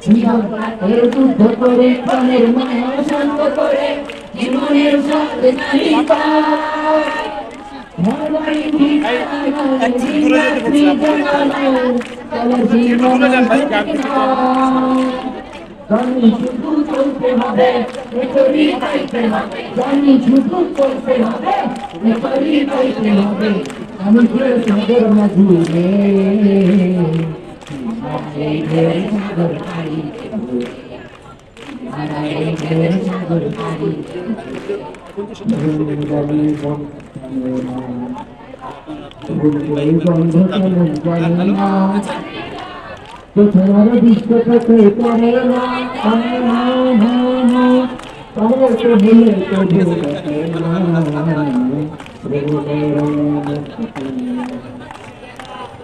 দে মা ঘুরে আসি হাই ঘর পারি রে করে বিহারাই ঢের সাগর পারি রে করে জীবন কাটে যুদ্ধ করে প্রাণের জীবনের শান্ত করে জীবনের শান্ত নহিত জানি শুধু চলতে হবে এতরি পাইতে হবে জানি শুধু চলতে হবে এতরি পাইতে হবে আমি যে সাগর মাঝি রে এই ঢের সাগর পাইতে হবে এই ঢের সাগর পাইতে তোমার বিশ্ব করে না তোমার তো ভুলে তো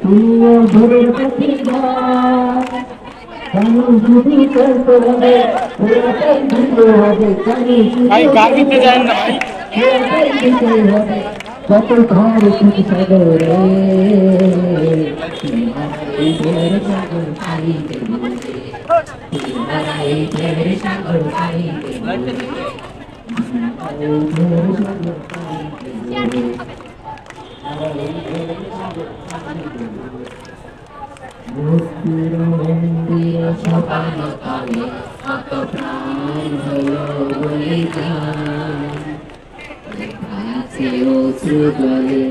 তুমিও ভোরের হবে কত ঘর শুধু সাগরে সাগর পাইতে হবে এই ঢের সাগর পাইতে হবে মুক্তির মন্দির সকাল কালে কত প্রাণ হলো বলিদান আছে অশ্রু জলে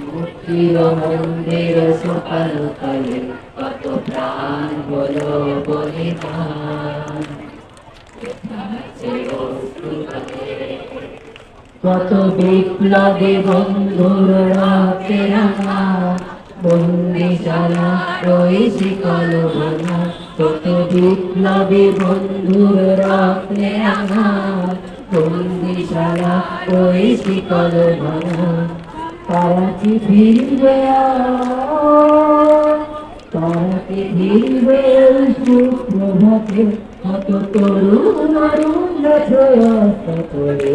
মুক্তির মন্দির সকাল কালে কত প্রাণ হলো বলিদান আছে অশ্রু জলে কত বিপ্লবী বন্ধুর রাতে রাঙা বন্দিশালা রয়েছি কলবনা কত বিপ্লবী বন্ধুর রাতে রাঙা বন্দিশালা রয়েছি কলবনা তারা কি ফিরবে আর? তারা কি ফিরবে সুপ্রভাতে কত তরুণ করে